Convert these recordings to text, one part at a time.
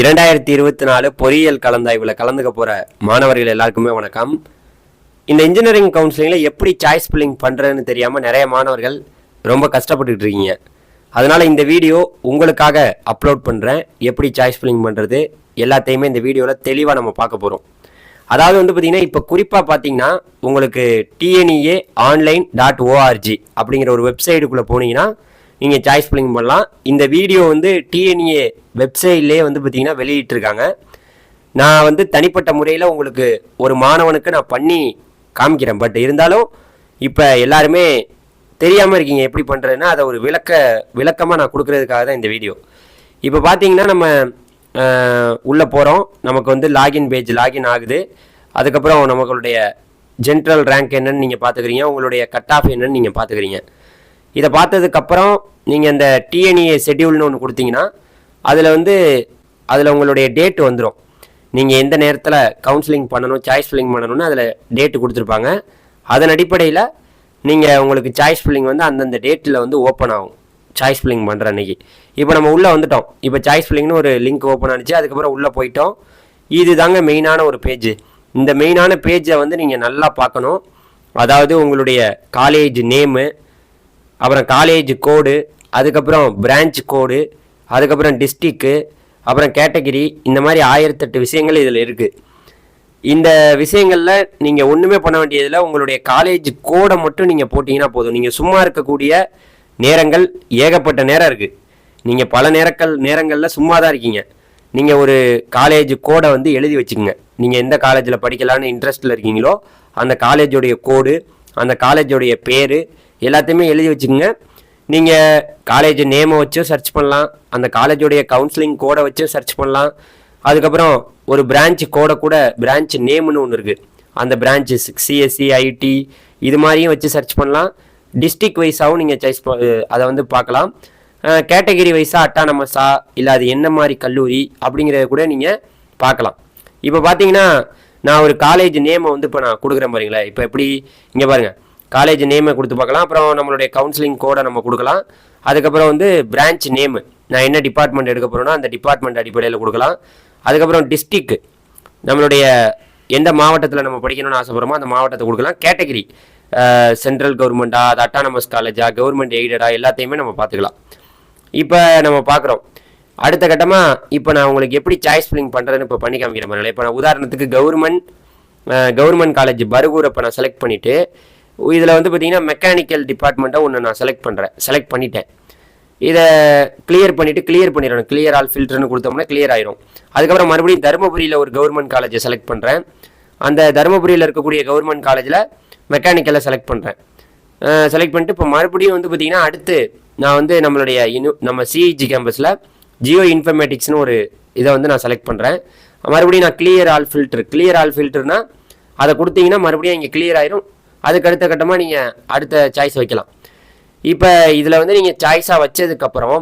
இரண்டாயிரத்தி இருபத்தி நாலு பொறியியல் கலந்தாய்வில் கலந்துக்க போகிற மாணவர்கள் எல்லாருக்குமே வணக்கம். இந்த இன்ஜினியரிங் கவுன்சிலிங்கில் எப்படி சாய்ஸ் பில்லிங் பண்ணுறதுன்னு தெரியாமல் நிறைய மாணவர்கள் ரொம்ப கஷ்டப்பட்டுக்கிட்டு இருக்கீங்க. அதனால் இந்த வீடியோ உங்களுக்காக அப்லோட் பண்ணுறேன் எப்படி சாய்ஸ் ஃபில்லிங் பண்ணுறது எல்லாத்தையுமே இந்த வீடியோவில் தெளிவாக நம்ம பார்க்க போகிறோம் அதாவது வந்து பார்த்திங்கன்னா இப்போ குறிப்பாக பார்த்தீங்கன்னா உங்களுக்கு டிஎன்இஏ ஆன்லைன் டாட் ஓஆர்ஜி அப்படிங்கிற ஒரு வெப்சைட்டுக்குள்ளே போனீங்கன்னா நீங்கள் சாய்ஸ் ஃபில்லிங் பண்ணலாம் இந்த வீடியோ வந்து டிஎன்ஏ வெப்சைட்லேயே வந்து பார்த்தீங்கன்னா வெளியிட்டிருக்காங்க. நான் வந்து தனிப்பட்ட முறையில் உங்களுக்கு ஒரு மாணவனுக்கு நான் பண்ணி காமிக்கிறேன். பட் இருந்தாலும் இப்போ எல்லாருமே தெரியாமல் இருக்கீங்க எப்படி பண்ணுறதுன்னா அதை ஒரு விளக்க விளக்கமாக நான் கொடுக்குறதுக்காக தான் இந்த வீடியோ இப்போ பார்த்தீங்கன்னா நம்ம உள்ளே போகிறோம் நமக்கு வந்து லாகின் பேஜ் லாகின் ஆகுது. அதுக்கப்புறம் நம்மளுடைய ஜென்ரல் ரேங்க் என்னன்னு நீங்கள் பார்த்துக்கிறீங்க உங்களுடைய கட் ஆஃப் என்னன்னு நீங்கள் பார்த்துக்கிறீங்க இதை பார்த்ததுக்கப்புறம் நீங்கள் அந்த டிஎன்இஏ ஷெட்யூல்னு ஒன்று கொடுத்தீங்கன்னா அதில் வந்து அதில் உங்களுடைய டேட் வந்துடும் நீங்கள் எந்த நேரத்தில் கவுன்சிலிங் பண்ணணும் சாய்ஸ் ஃபில்லிங் பண்ணணும்னு அதில் டேட்டு கொடுத்துருப்பாங்க. அதன் அடிப்படையில் நீங்கள் உங்களுக்கு சாய்ஸ் ஃபில்லிங் வந்து அந்தந்த டேட்டில் வந்து ஓப்பன் ஆகும். சாய்ஸ் ஃபில்லிங் பண்ணுற அன்றைக்கி இப்போ நம்ம உள்ளே வந்துட்டோம். இப்போ சாய்ஸ் ஃபில்லிங்னு ஒரு லிங்க் ஓப்பன் ஆனிச்சு. அதுக்கப்புறம் உள்ளே போயிட்டோம். இது தாங்க மெயினான ஒரு பேஜ் இந்த மெயினான பேஜை வந்து நீங்கள் நல்லா பார்க்கணும். அதாவது உங்களுடைய காலேஜ் நேமு அப்புறம் காலேஜ் கோடு அதுக்கப்புறம் பிரான்ச் கோடு அதுக்கப்புறம் டிஸ்ட்ரிக்கு அப்புறம் கேட்டகிரி இந்த மாதிரி ஆயிரத்தெட்டு விஷயங்கள் இதில் இருக்குது இந்த விஷயங்களில் நீங்கள் ஒன்றுமே பண்ண வேண்டியதில் உங்களுடைய காலேஜ் கோடை மட்டும் நீங்கள் போட்டிங்கன்னா போதும். நீங்கள் சும்மா இருக்கக்கூடிய நேரங்கள் ஏகப்பட்ட நேரம் இருக்குது நீங்கள் பல நேரங்கள் நேரங்களில் சும்மா தான் இருக்கீங்க. நீங்கள் ஒரு காலேஜ் கோடை வந்து எழுதி வச்சுக்கோங்க. நீங்கள் எந்த காலேஜில் படிக்கலான்னு இன்ட்ரெஸ்ட்டில் இருக்கீங்களோ அந்த காலேஜோடைய கோடு அந்த காலேஜோடைய பேர் எல்லாத்தையுமே எழுதி வச்சுக்கோங்க. நீங்கள் காலேஜ் நேமை வச்சும் சர்ச் பண்ணலாம். அந்த காலேஜோடைய கவுன்சிலிங் கோடை வச்சும் சர்ச் பண்ணலாம். அதுக்கப்புறம் ஒரு பிரான்ச் கோடை கூட பிரான்ச் நேம்னு ஒன்று இருக்குது அந்த பிரான்ச்சஸ் சிஎஸ்சி ஐடி இது மாதிரியும் வச்சு சர்ச் பண்ணலாம். டிஸ்ட்ரிக் வைஸாகவும் நீங்கள் சாய்ஸ் அதை வந்து பார்க்கலாம். கேட்டகிரி வைஸாக அட்டானமஸா இல்லை அது என்ன மாதிரி கல்லூரி அப்படிங்கிறத கூட நீங்கள் பார்க்கலாம். இப்போ பார்த்தீங்கன்னா நான் ஒரு காலேஜ் நேமை வந்து இப்போ நான் கொடுக்குறேன் பாருங்களேன். இப்போ எப்படி இங்கே பாருங்கள் காலேஜ் நேமை கொடுத்து பார்க்கலாம். அப்புறம் நம்மளுடைய கவுன்சிலிங் கோடை நம்ம கொடுக்கலாம். அதுக்கப்புறம் வந்து பிரான்ச் நேமு நான் என்ன டிபார்ட்மெண்ட் எடுக்க போகிறேனோ அந்த டிபார்ட்மெண்ட் அடிப்படையில் கொடுக்கலாம். அதுக்கப்புறம் டிஸ்ட்ரிக்கு நம்மளுடைய எந்த மாவட்டத்தில் நம்ம படிக்கணும்னு ஆசைப்படுறோமோ அந்த மாவட்டத்தை கொடுக்கலாம். கேட்டகிரி சென்ட்ரல் கவர்மெண்ட்டா அது அட்டானமஸ் காலேஜா கவர்மெண்ட் எய்டடா எல்லாத்தையுமே நம்ம பார்த்துக்கலாம். இப்போ நம்ம பார்க்குறோம். அடுத்த கட்டமாக இப்போ நான் உங்களுக்கு எப்படி சாய்ஸ் ஃபில்லிங் பண்ணுறதுன்னு இப்போ பண்ணி காமிக்கிறேன் மாதிரி இப்போ நான் உதாரணத்துக்கு கவர்மெண்ட் கவர்மெண்ட் காலேஜ் பருகூர் இப்போ நான் செலக்ட் பண்ணிவிட்டு இதில் வந்து பார்த்தீங்கன்னா மெக்கானிக்கல் டிபார்ட்மெண்ட்டை ஒன்று நான் செலக்ட் பண்ணுறேன் செலக்ட் பண்ணிட்டேன். இதை கிளியர் பண்ணிவிட்டு கிளியர் பண்ணிடணும். கிளியர் ஆல் ஃபில்டர்னு கொடுத்தோம்னா கிளியர் ஆயிரும். அதுக்கப்புறம் மறுபடியும் தருமபுரியில் ஒரு கவர்மெண்ட் காலேஜை செலக்ட் பண்ணுறேன் அந்த தருமபுரியில் இருக்கக்கூடிய கவர்மெண்ட் காலேஜில் மெக்கானிக்கலை செலக்ட் பண்ணுறேன் செலக்ட் பண்ணிட்டு இப்போ மறுபடியும் வந்து பார்த்தீங்கன்னா அடுத்து நான் வந்து நம்மளுடைய இனு நம்ம சிஇஜி கேம்பஸில் ஜியோ இன்ஃபர்மேட்டிக்ஸ்னு ஒரு இதை வந்து நான் செலக்ட் பண்ணுறேன் மறுபடியும் நான் clear all filter clear all ஃபில்டர்னால் அதை கொடுத்தீங்கன்னா மறுபடியும் இங்கே கிளியர் ஆயிரும். அதுக்கு அடுத்த கட்டமாக நீங்கள் அடுத்த சாய்ஸ் வைக்கலாம். இப்போ இதில் வந்து நீங்கள் சாய்ஸாக வச்சதுக்கப்புறம்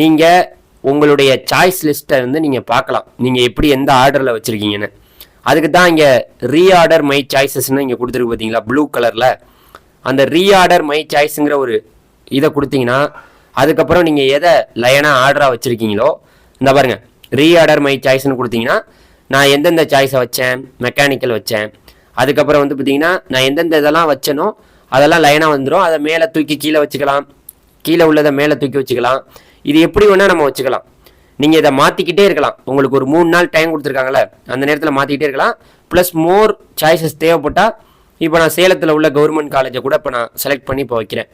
நீங்கள் உங்களுடைய சாய்ஸ் லிஸ்ட்டை வந்து நீங்கள் பார்க்கலாம். நீங்கள் எப்படி எந்த ஆர்டரில் வச்சுருக்கீங்கன்னு. அதுக்கு தான் இங்கே ரீஆர்டர் மை சாய்ஸஸ்ன்னு இங்கே கொடுத்துருக்கு பார்த்தீங்களா ப்ளூ கலரில் அந்த ரீஆர்டர் மை சாய்ஸுங்கிற ஒரு இதை கொடுத்தீங்கன்னா அதுக்கப்புறம் நீங்கள் எதை லைனாக ஆர்டராக வச்சுருக்கீங்களோ இந்த பாருங்கள் ரீஆர்டர் மை சாய்ஸ்னு கொடுத்தீங்கன்னா நான் எந்தெந்த சாய்ஸை வச்சேன்? மெக்கானிக்கல் வச்சேன். அதுக்கப்புறம் வந்து பார்த்தீங்கன்னா நான் எந்தெந்த இதெல்லாம் வச்சேனோ அதெல்லாம் லைனாக வந்துடும் அதை மேலே தூக்கி கீழே வச்சுக்கலாம். கீழே உள்ளதை மேலே தூக்கி வச்சுக்கலாம். இது எப்படி வேணால் நம்ம வச்சுக்கலாம். நீங்கள் இதை மாற்றிக்கிட்டே இருக்கலாம். உங்களுக்கு ஒரு மூணு நாள் டைம் கொடுத்துருக்காங்களே அந்த நேரத்தில் மாற்றிக்கிட்டே இருக்கலாம். ப்ளஸ் மோர் சாய்ஸஸ் தேவைப்பட்டால் இப்போ நான் சேலத்தில் உள்ள கவர்மெண்ட் காலேஜை கூட இப்போ நான் செலக்ட் பண்ணி இப்போ வைக்கிறேன்.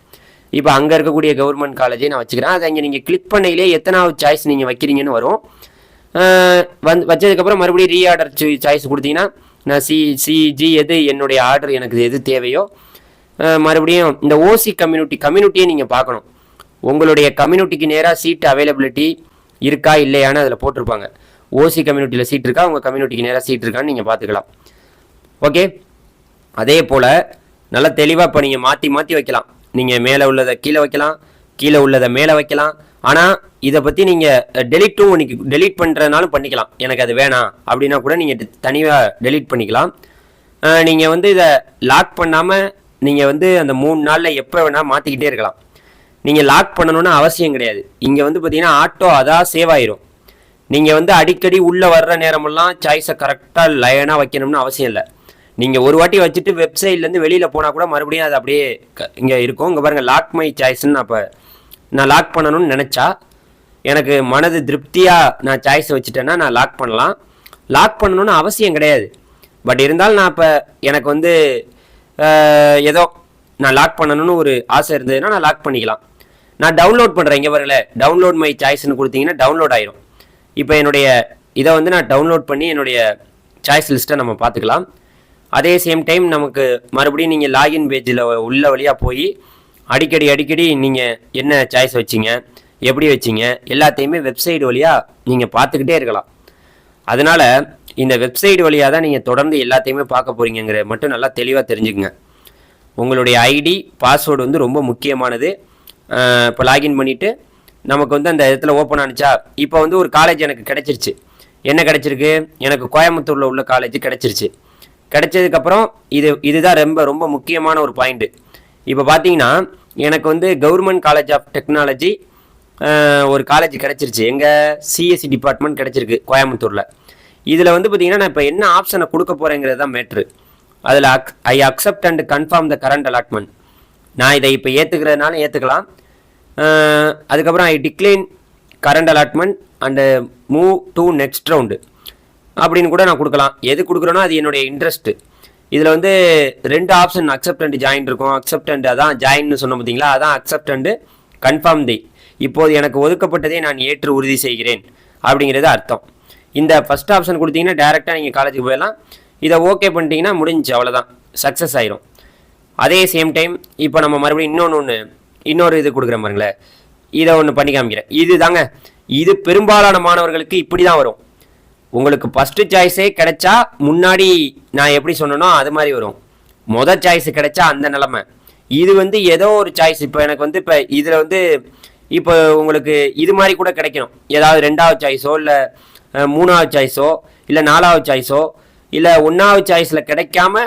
இப்போ அங்கே இருக்கக்கூடிய கவர்மெண்ட் காலேஜை நான் வச்சுக்கிறேன். அதை அங்கே நீங்கள் கிளிக் பண்ணையிலே எத்தனாவது சாய்ஸ் நீங்கள் வைக்கிறீங்கன்னு வரும். வந்து வச்சதுக்கப்புறம் மறுபடியும் ரீஆர்டர் சாய்ஸ் கொடுத்தீங்கன்னா நான் சி சிஜி எது என்னுடைய ஆர்டர் எனக்கு எது தேவையோ மறுபடியும் இந்த ஓசி கம்யூனிட்டி கம்யூனிட்டியை நீங்கள் பார்க்கணும். உங்களுடைய கம்யூனிட்டிக்கு நேராக சீட் அவைலபிலிட்டி இருக்கா இல்லையான்னு அதில் போட்டிருப்பாங்க. ஓசி கம்யூனிட்டியில் சீட் இருக்கா உங்கள் கம்யூனிட்டிக்கு நேராக சீட் இருக்கான்னு நீங்கள் பார்த்துக்கலாம். ஓகே அதே போல் நல்லா தெளிவாக இப்போ நீங்கள் மாற்றி மாற்றி வைக்கலாம். நீங்கள் மேலே உள்ளதை கீழே வைக்கலாம் கீழே உள்ளதை மேலே வைக்கலாம். ஆனால் இதை பற்றி நீங்கள் டெலிட்டும் பண்ணிக்க டெலீட் பண்ணுறதுனாலும் பண்ணிக்கலாம். எனக்கு அது வேணாம். அப்படின்னா கூட நீங்கள் தனியாக டெலீட் பண்ணிக்கலாம். நீங்கள் வந்து இதை லாக் பண்ணாமல் நீங்கள் வந்து அந்த மூணு நாளில் எப்போ வேணால் மாற்றிக்கிட்டே இருக்கலாம். நீங்கள் லாக் பண்ணணும்னு அவசியம் கிடையாது. இங்கே வந்து பார்த்தீங்கன்னா ஆட்டோ அதான் சேவ் ஆயிரும். நீங்கள் வந்து அடிக்கடி உள்ளே வர்ற நேரமெல்லாம் சாய்ஸை கரெக்டாக லைனாக வைக்கணும்னு அவசியம் இல்லை. நீங்கள் ஒரு வாட்டி வச்சுட்டு வெப்சைட்லேருந்து வெளியில் போனால் கூட மறுபடியும் அது அப்படியே இங்கே இருக்கும். இங்கே பாருங்கள் லாக் மை சாய்ஸ்ன்னு அப்போ நான் லாக் பண்ணணும்னு நினச்சா எனக்கு மனது திருப்தியாக நான் சாய்ஸ் வச்சுட்டேன்னா நான் லாக் பண்ணலாம். லாக் பண்ணணும்னு அவசியம் கிடையாது. பட் இருந்தாலும் நான் இப்போ எனக்கு வந்து ஏதோ நான் லாக் பண்ணணும்னு ஒரு ஆசை இருந்ததுன்னா நான் லாக் பண்ணிக்கலாம். நான் டவுன்லோட் பண்ணுறேன் இங்கே வரல டவுன்லோட் மை சாய்ஸ்னு கொடுத்தீங்கன்னா டவுன்லோட் ஆயிரும். இப்போ என்னுடைய இதை வந்து நான் டவுன்லோட் பண்ணி என்னுடைய சாய்ஸ் லிஸ்ட்டை நம்ம பார்த்துக்கலாம். அதே சேம் டைம் நமக்கு மறுபடியும் நீங்கள் லாகின் பேஜில் உள்ள வழியாக போய் அடிக்கடி அடிக்கடி நீங்கள் என்ன சாய்ஸ் வச்சீங்க எப்படி வச்சீங்க எல்லாத்தையுமே வெப்சைட் வழியாக நீங்கள் பார்த்துக்கிட்டே இருக்கலாம். அதனால் இந்த வெப்சைட் வழியாக தான் நீங்கள் தொடர்ந்து எல்லாத்தையுமே பார்க்க போகிறீங்கிற மட்டும் நல்லா தெளிவாக தெரிஞ்சுக்குங்க. உங்களுடைய ஐடி பாஸ்வேர்டு வந்து ரொம்ப முக்கியமானது. இப்போ லாகின் பண்ணிவிட்டு நமக்கு வந்து அந்த இடத்துல ஓப்பன் ஆனிச்சா இப்போ வந்து ஒரு காலேஜ் எனக்கு கிடச்சிருச்சு. என்ன கிடச்சிருக்கு? எனக்கு கோயம்புத்தூரில் உள்ள காலேஜ் கிடச்சிருச்சு. கிடச்சதுக்கப்புறம் இது இதுதான் ரொம்ப ரொம்ப முக்கியமான ஒரு பாயிண்ட்டு இப்போ பார்த்தீங்கன்னா எனக்கு வந்து கவர்மெண்ட் காலேஜ் ஆஃப் டெக்னாலஜி ஒரு காலேஜ் கிடச்சிருச்சு. எங்கள் சிஎஸ்சி டிபார்ட்மெண்ட் கிடச்சிருக்கு கோயம்புத்தூரில். இதில் வந்து பார்த்திங்கன்னா நான் இப்போ என்ன ஆப்ஷனை கொடுக்க போகிறேங்கிறது தான் மேட்ரு அதில் அக் I accept and confirm the current allotment நான் இதை இப்போ ஏற்றுக்கிறதுனால ஏற்றுக்கலாம் அதுக்கப்புறம் I decline current allotment and move to next round அப்படின்னு கூட நான் கொடுக்கலாம். எது கொடுக்குறேனோ அது என்னுடைய இன்ட்ரெஸ்ட்டு இதில் வந்து ரெண்டு ஆப்ஷன் அக்செப்ட் அண்ட் ஜாயின் இருக்கும். அக்செப்ட் அண்ட் அதான் ஜாயின்னு சொன்ன பார்த்தீங்களா? அதான் அக்செப்ட் அண்டு கன்ஃபார்ம் தி இப்போது எனக்கு ஒதுக்கப்பட்டதை நான் ஏற்று உறுதி செய்கிறேன் அப்படிங்கிறது அர்த்தம். இந்த ஃபஸ்ட் ஆப்ஷன் கொடுத்தீங்கன்னா டேரெக்டாக நீங்கள் காலேஜுக்கு போயிடலாம். இதை ஓகே பண்ணிட்டீங்கன்னா முடிஞ்சு அவ்வளோதான் சக்ஸஸ் ஆயிரும். அதே சேம் டைம் இப்போ நம்ம மறுபடியும் இன்னொன்று ஒன்று இன்னொரு இது கொடுக்குறேன் பாருங்களேன். இதை ஒன்று பண்ணி காமிக்கிறேன். இது தாங்க இது பெரும்பாலான மாணவர்களுக்கு இப்படி தான் வரும். உங்களுக்கு ஃபஸ்ட்டு சாய்ஸே கிடைச்சா முன்னாடி நான் எப்படி சொன்னனோ அது மாதிரி வரும். மொதல் சாய்ஸ் கிடைச்சா அந்த நிலமை. இது வந்து ஏதோ ஒரு சாய்ஸ் இப்போ எனக்கு வந்து இப்போ இதில் வந்து இப்போ உங்களுக்கு இது மாதிரி கூட கிடைக்கணும். ஏதாவது ரெண்டாவது சாய்ஸோ இல்லை மூணாவது சாய்ஸோ இல்லை நாலாவது சாய்ஸோ இல்லை ஒன்றாவது சாய்ஸில் கிடைக்காம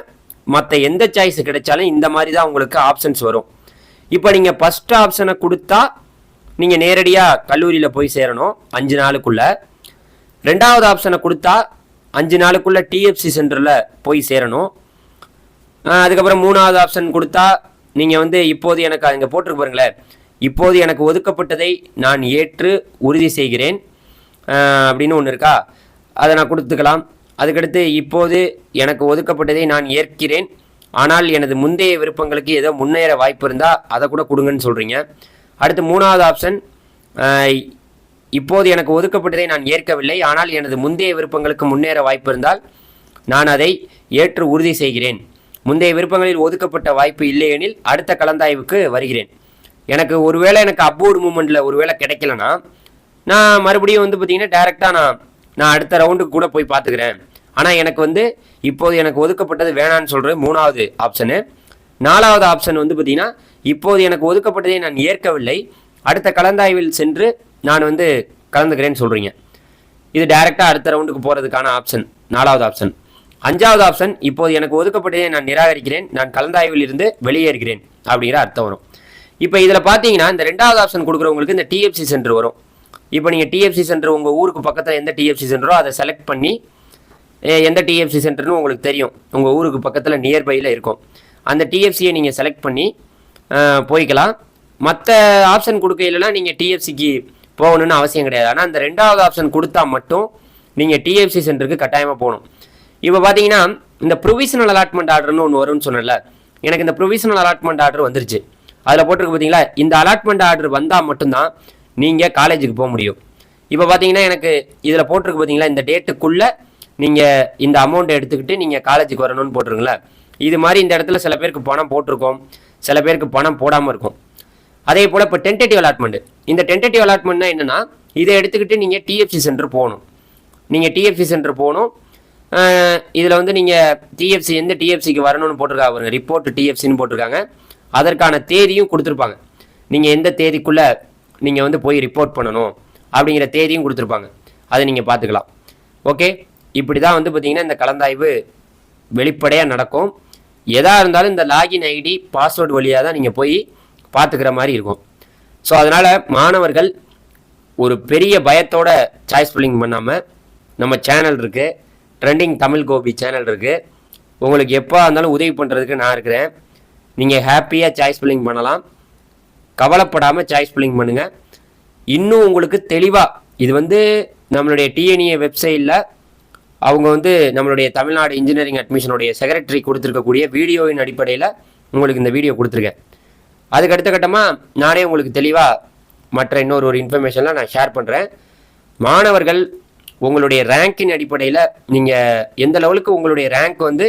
மற்ற எந்த சாய்ஸ் கிடைச்சாலும் இந்த மாதிரி தான் உங்களுக்கு ஆப்ஷன்ஸ் வரும். இப்போ நீங்கள் ஃபஸ்ட் ஆப்ஷனை கொடுத்தா நீங்கள் நேரடியாக கல்லூரியில் போய் சேரணும் அஞ்சு நாளுக்குள்ளே. ரெண்டாவது ஆப்ஷனை கொடுத்தா அஞ்சு நாளுக்குள்ளே டிஎஃப்சி சென்டரில் போய் சேரணும். அதுக்கப்புறம் மூணாவது ஆப்ஷன் கொடுத்தா நீங்கள் வந்து இப்போது எனக்கு அங்கே போட்டிருக்கு பாருங்களேன். இப்போது எனக்கு ஒதுக்கப்பட்டதை நான் ஏற்று உறுதி செய்கிறேன். அப்படின்னு ஒன்று இருக்கா? அதை நான் கொடுத்துக்கலாம். அதுக்கடுத்து இப்போது எனக்கு ஒதுக்கப்பட்டதை நான் ஏற்கிறேன். ஆனால் எனது முந்தைய விருப்பங்களுக்கு ஏதோ முன்னேற வாய்ப்பு இருந்தால் அதை கூட கொடுங்கன்னு சொல்கிறீங்க அடுத்து மூணாவது ஆப்ஷன் இப்போது எனக்கு ஒதுக்கப்பட்டதை நான் ஏற்கவில்லை. ஆனால் எனது முந்தைய விருப்பங்களுக்கு முன்னேற வாய்ப்பு இருந்தால் நான் அதை ஏற்று உறுதி செய்கிறேன். முந்தைய விருப்பங்களில் ஒதுக்கப்பட்ட வாய்ப்பு இல்லையெனில் அடுத்த கலந்தாய்வுக்கு வருகிறேன். எனக்கு ஒருவேளை எனக்கு அப்போர்டு மூமெண்ட்டில் ஒருவேளை கிடைக்கலனா நான் மறுபடியும் வந்து பார்த்திங்கன்னா டேரெக்டாக நான் நான் அடுத்த ரவுண்டுக்கு கூட போய் பார்த்துக்கிறேன் ஆனால் எனக்கு வந்து இப்போது எனக்கு ஒதுக்கப்பட்டது வேணான்னு சொல்கிறது மூணாவது ஆப்ஷனு நாலாவது ஆப்ஷன் வந்து பார்த்திங்கன்னா இப்போது எனக்கு ஒதுக்கப்பட்டதை நான் ஏற்கவில்லை. அடுத்த கலந்தாய்வில் சென்று நான் வந்து கலந்துக்கிறேன்னு சொல்கிறீங்க இது டைரெக்டாக அடுத்த ரவுண்டுக்கு போகிறதுக்கான ஆப்ஷன் நாலாவது ஆப்ஷன் அஞ்சாவது ஆப்ஷன் இப்போது எனக்கு ஒதுக்கப்பட்டதை நான் நிராகரிக்கிறேன் நான் கலந்தாய்வில் இருந்து வெளியேறுகிறேன் அப்படிங்கிற அர்த்தம் வரும். இப்போ இதில் பார்த்தீங்கன்னா இந்த ரெண்டாவது ஆப்ஷன் கொடுக்குறவங்களுக்கு இந்த டிஎஃப்சி சென்டர் வரும். இப்போ நீங்கள் டிஎஃப்சி சென்டர் உங்கள் ஊருக்கு பக்கத்தில் எந்த டிஎஃப்சி சென்டரோ அதை செலக்ட் பண்ணி எந்த டிஎஃப்சி சென்டர்னு உங்களுக்கு தெரியும். உங்கள் ஊருக்கு பக்கத்தில் நியர்பையில் இருக்கும். அந்த டிஎஃப்சியை நீங்கள் செலக்ட் பண்ணி போய்க்கலாம். மற்ற ஆப்ஷன் கொடுக்கையிலலாம் நீங்கள் டிஎஃப்சிக்கு போகணும்னு அவசியம் கிடையாது. ஆனால் அந்த ரெண்டாவது ஆப்ஷன் கொடுத்தா மட்டும் நீங்கள் டிஎஃப்சி சென்டருக்கு கட்டாயமாக போகணும். இப்போ பார்த்தீங்கன்னா இந்த ப்ரொவிஷனல் அலாட்மெண்ட் ஆர்டர்னு ஒன்று வரும்னு சொன்னேன்ல. எனக்கு இந்த ப்ரொவிஷனல் அலாட்மெண்ட் ஆர்டர் வந்துருச்சு. அதில் போட்டிருக்கு பார்த்தீங்களா இந்த அலாட்மெண்ட் ஆர்டர் வந்தால் மட்டும்தான் நீங்கள் காலேஜுக்கு போக முடியும். இப்போ பார்த்தீங்கன்னா எனக்கு இதில் போட்டிருக்கு பார்த்தீங்களா இந்த டேட்டுக்குள்ளே நீங்கள் இந்த அமௌண்ட்டை எடுத்துக்கிட்டு நீங்கள் காலேஜுக்கு வரணும்னு போட்டிருங்களா இது மாதிரி இந்த இடத்துல சில பேருக்கு பணம் போட்டிருக்கோம். சில பேருக்கு பணம் போடாமல் இருக்கும். அதே போல் இப்போ டென்டேட்டிவ் அலாட்மெண்ட் இந்த டென்டேட்டிவ் அலாட்மெண்ட்னா என்னன்னா இதை எடுத்துக்கிட்டு நீங்கள் டிஎஃப்சி சென்டர் போகணும். நீங்கள் டிஎஃப்சி சென்டர் போகணும். இதில் வந்து நீங்கள் டிஎஃப்சி எந்த டிஎஃப்சிக்கு வரணும்னு போட்டிருக்காங்க பாருங்க ரிப்போர்ட் டிஎஃப்சின்னு போட்டிருக்காங்க. அதற்கான தேதியும் கொடுத்துருப்பாங்க. நீங்கள் எந்த தேதிக்குள்ளே நீங்கள் வந்து போய் ரிப்போர்ட் பண்ணணும் அப்படிங்கிற தேதியும் கொடுத்துருப்பாங்க. அதை நீங்கள் பார்த்துக்கலாம். ஓகே இப்படி தான் வந்து பார்த்தீங்கன்னா இந்த கலந்தாய்வு வெளிப்படையாக நடக்கும். எதாக இருந்தாலும் இந்த லாகின் ஐடி பாஸ்வேர்டு வழியாக தான் நீங்கள் போய் பார்த்துக்கிற மாதிரி இருக்கும். ஸோ அதனால் மாணவர்கள் ஒரு பெரிய பயத்தோட சாய்ஸ் ஃபில்லிங் பண்ணாமல் நம்ம சேனல் இருக்குது ட்ரெண்டிங் தமிழ் கோபி சேனல் இருக்குது உங்களுக்கு எப்போ இருந்தாலும் உதவி பண்ணுறதுக்கு நான் இருக்கிறேன். நீங்கள் ஹாப்பியாக சாய்ஸ் ஃபில்லிங் பண்ணலாம். கவலைப்படாமல் சாய்ஸ் ஃபில்லிங் பண்ணுங்கள் இன்னும் உங்களுக்கு தெளிவாக இது வந்து நம்மளுடைய டிஎன்ஏ வெப்சைட்டில் அவங்க வந்து நம்மளுடைய தமிழ்நாடு இன்ஜினியரிங் அட்மிஷனுடைய செக்ரட்டரி கொடுத்துருக்கக்கூடிய வீடியோவின் அடிப்படையில் உங்களுக்கு இந்த வீடியோ கொடுத்துருக்கேன். அதுக்கு அடுத்த கட்டமாக நானே உங்களுக்கு தெளிவாக மற்ற இன்னொரு ஒரு இன்ஃபர்மேஷன்லாம் நான் ஷேர் பண்ணுறேன் மாணவர்கள் உங்களுடைய ரேங்கின் அடிப்படையில் நீங்கள் எந்த லெவலுக்கு உங்களுடைய ரேங்க் வந்து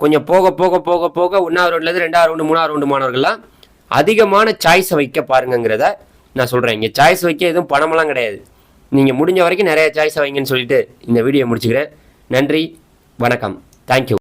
கொஞ்சம் போக போக போக போக ஒன்றாவது ரவுண்ட்லேருந்து ரெண்டாவது ரவுண்டு மூணாவது ரவுண்டு மாணவர்கள்லாம் அதிகமான சாய்ஸை வைக்க பாருங்கங்கிறத நான் சொல்கிறேன் இங்கே சாய்ஸ் வைக்க எதுவும் பணமெல்லாம் கிடையாது. நீங்கள் முடிஞ்ச வரைக்கும் நிறைய சாய்ஸை வைங்கன்னு சொல்லிட்டு இந்த வீடியோ முடிச்சுக்கிறேன். நன்றி வணக்கம். தேங்க்யூ